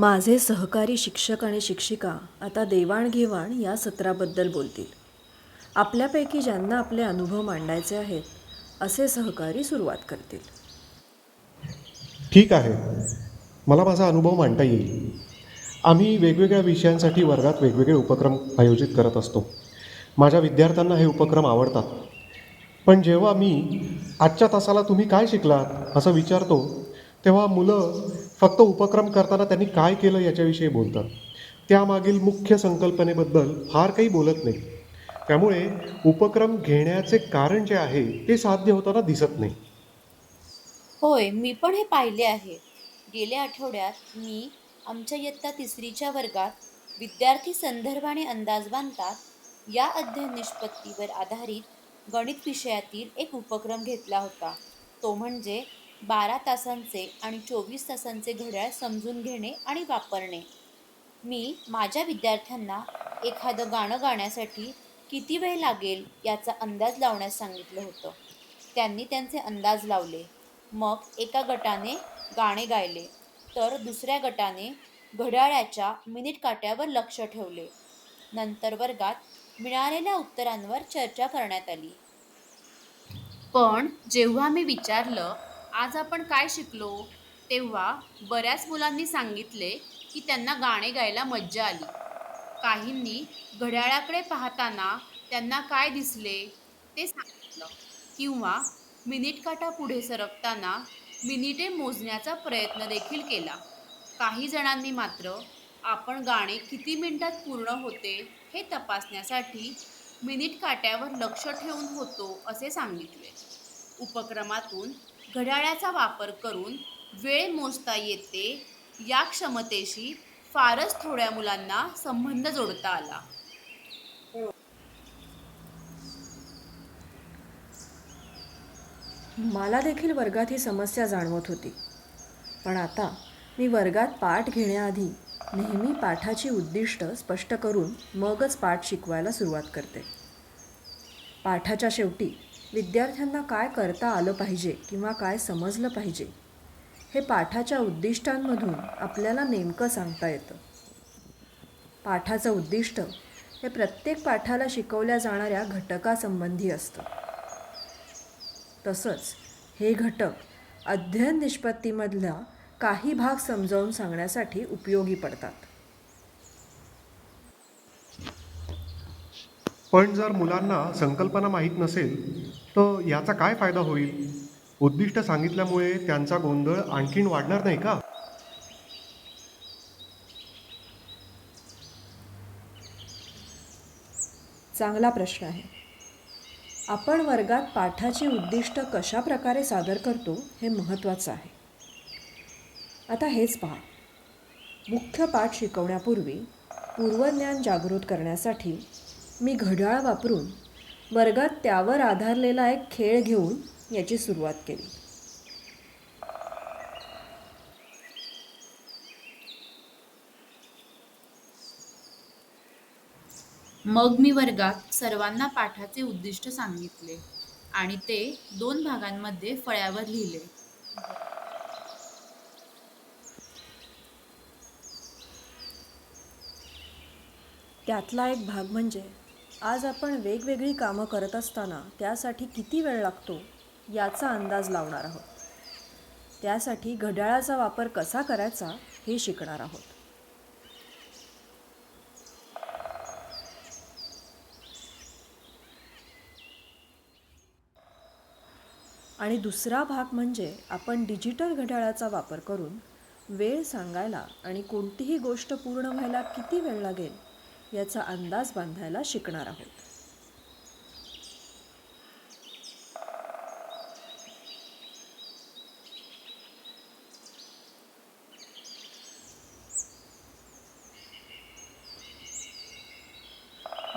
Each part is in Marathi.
माझे सहकारी शिक्षक आणि शिक्षिका आता देवाणघेवाण या सत्राबद्दल बोलतील. आपल्यापैकी ज्यांना आपले अनुभव मांडायचे आहेत असे सहकारी सुरुवात करतील. ठीक आहे. मला माझा अनुभव मांडता येईल. आम्ही वेगवेगळ्या विषयांसाठी वर्गात वेगवेगळे उपक्रम आयोजित करत असतो. माझ्या विद्यार्थ्यांना हे उपक्रम आवडतात. पण जेव्हा मी आजच्या तासाला तुम्ही काय शिकलात असं विचारतो तेव्हा मुलं फक्त उपक्रम करताना त्यांनी काय केलं याच्याविषयी बोलतात. त्यामागील मुख्य संकल्पनेबद्दल फार काही बोलत नाही. त्यामुळे उपक्रम घेण्याचे कारण जे आहे ते साध्य होताना दिसत नाही. होय मी पण हे पाहिले आहे. गेल्या आठवड्यात मी आमच्या इयत्ता तिसरीच्या वर्गात विद्यार्थी संदर्भाने अंदाज बांधतात या अध्ययन निष्पत्तीवर आधारित गणित विषयातील एक उपक्रम घेतला होता. तो म्हणजे बारा तासांचे आणि चोवीस तासांचे घड्याळ समजून घेणे आणि वापरणे. मी माझ्या विद्यार्थ्यांना एखादं गाणं गाण्यासाठी किती वेळ लागेल याचा अंदाज लावण्यास सांगितलं होतं. त्यांनी त्यांचे अंदाज लावले. मग एका गटाने गाणे गायले तर दुसऱ्या गटाने घड्याळाच्या मिनिट काट्यावर लक्ष ठेवले. नंतर वर्गात मिळालेल्या उत्तरांवर चर्चा करण्यात आली. पण जेव्हा मी विचारलं आज आपण काय शिकलो? तेव्हा बऱ्याच मुलांनी सांगितले की त्यांना गाणे गायला मज्जा आली. काहींनी घड्याळाकडे पाहताना त्यांना काय दिसले ते सांगितलं. किंवा मिनिट काटा पुढे सरकताना मिनिटे मोजण्याचा प्रयत्न देखील केला. काही जणांनी मात्र आपण गाणे किती मिनिटात पूर्ण होते हे तपासण्यासाठी मिनिट काट्यावर लक्ष ठेवून होतो असे सांगितले. उपक्रमातून घड्याळाचा वापर करून वेळ मोजता येते या क्षमतेशी फारच थोड्या मुलांना संबंध जोडता आला. मला देखील वर्गात ही समस्या जाणवत होती. पण आता मी वर्गात पाठ घेण्याआधी नेहमी पाठाची उद्दिष्ट स्पष्ट करून मगच पाठ शिकवायला सुरुवात करते. पाठाच्या शेवटी विद्यार्थ्यांना काय करता आलं पाहिजे किंवा काय समजलं पाहिजे? हे पाठाच्या उद्दिष्टांमधून आपल्याला नेमकं सांगता येतं. पाठाचं उद्दिष्ट हे प्रत्येक पाठाला शिकवल्या जाणाऱ्या घटकासंबंधी असतं. तसंच हे घटक अध्ययन निष्पत्तीमधला काही भाग समजावून सांगण्यासाठी उपयोगी पडतात. पण जर मुलांना संकल्पना माहीत नसेल तर याचा काय फायदा होईल? उद्दिष्ट सांगितल्यामुळे त्यांचा गोंधळ आणखीन वाढणार नाही का? चांगला प्रश्न आहे. आपण वर्गात पाठाची उद्दिष्ट कशा प्रकारे सादर करतो हे महत्त्वाचं आहे. आता हेच पहा. मुख्य पाठ शिकवण्यापूर्वी पूर्वज्ञान जागृत करण्यासाठी मी घड्याळ वापरून वर्गात त्यावर आधारलेला एक खेळ घेऊन याची सुरुवात केली. मग मी वर्गात सर्वांना पाठाचे उद्दिष्ट सांगितले आणि ते दोन भागांमध्ये फळ्यावर लिहिले. त्यातला एक भाग म्हणजे आज आपण वेगवेगळी कामं करत असताना त्यासाठी किती वेळ लागतो याचा अंदाज लावणार आहोत. त्यासाठी घड्याळाचा वापर कसा करायचा हे शिकणार आहोत. आणि दुसरा भाग म्हणजे आपण डिजिटल घड्याळाचा वापर करून वेळ सांगायला आणि कोणतीही गोष्ट पूर्ण व्हायला किती वेळ लागेल याचा अंदाज बांधायला शिकणार आहोत.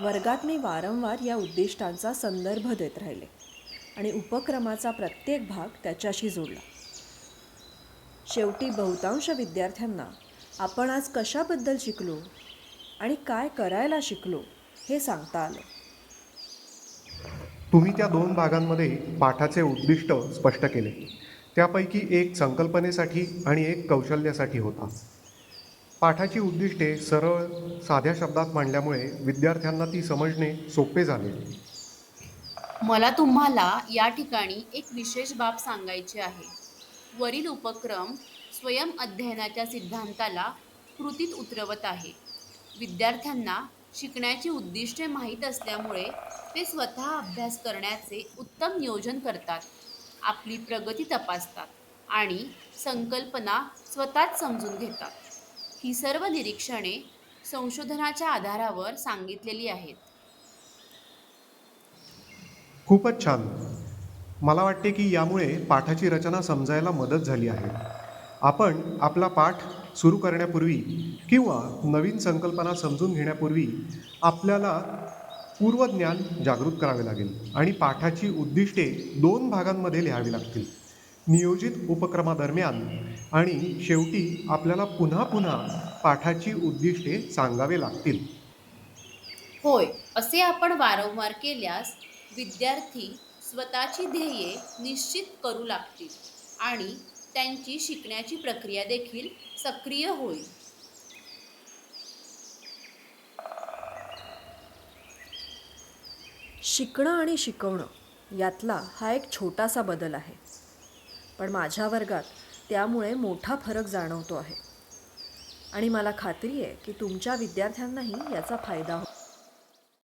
वर्गात मी वारंवार या उद्दिष्टांचा संदर्भ देत राहिले आणि उपक्रमाचा प्रत्येक भाग त्याच्याशी जोडला. शेवटी बहुतांश विद्यार्थ्यांना आपण आज कशाबद्दल शिकलो? आणि काय करायला शिकलो हे सांगता आलं. तुम्ही त्या दोन भागांमध्ये पाठाचे उद्दिष्ट स्पष्ट केले. त्यापैकी एक संकल्पनेसाठी आणि एक कौशल्यासाठी होता. पाठाची उद्दिष्टे सरळ साध्या शब्दात मांडल्यामुळे विद्यार्थ्यांना ती समजणे सोपे झाले. मला तुम्हाला या ठिकाणी एक विशेष बाब सांगायची आहे. वरील उपक्रम स्वयं अध्ययनाच्या सिद्धांताला कृतीत उतरवत आहे. विद्यार्थ्यांना शिकण्याची उद्दिष्टे माहीत असल्यामुळे ते स्वतः अभ्यास करण्याचे उत्तम नियोजन करतात आपली प्रगती तपासतात आणि संकल्पना स्वतःच समजून घेतात. ही सर्व निरीक्षणे संशोधनाच्या आधारावर सांगितलेली आहेत. खूपच छान. मला वाटते की यामुळे पाठाची रचना समजायला मदत झाली आहे. आपण आपला पाठ सुरू करण्यापूर्वी किंवा नवीन संकल्पना समजून घेण्यापूर्वी आपल्याला पूर्वज्ञान जागृत करावे लागेल आणि पाठाची उद्दिष्टे दोन भागांमध्ये लिहावी लागतील. नियोजित उपक्रमादरम्यान आणि शेवटी आपल्याला पुन्हा पुन्हा पाठाची उद्दिष्टे सांगावे लागतील. होय असे आपण वारंवार केल्यास विद्यार्थी स्वतःची ध्येये निश्चित करू लागतील आणि त्यांची शिकण्याची प्रक्रिया देखील सक्रिय होईल. शिकणं आणि शिकवणं यातला हा एक छोटासा बदल आहे. पण माझ्या वर्गात त्यामुळे मोठा फरक जाणवतो आहे. आणि मला खात्री आहे की तुमच्या विद्यार्थ्यांनाही याचा फायदा हो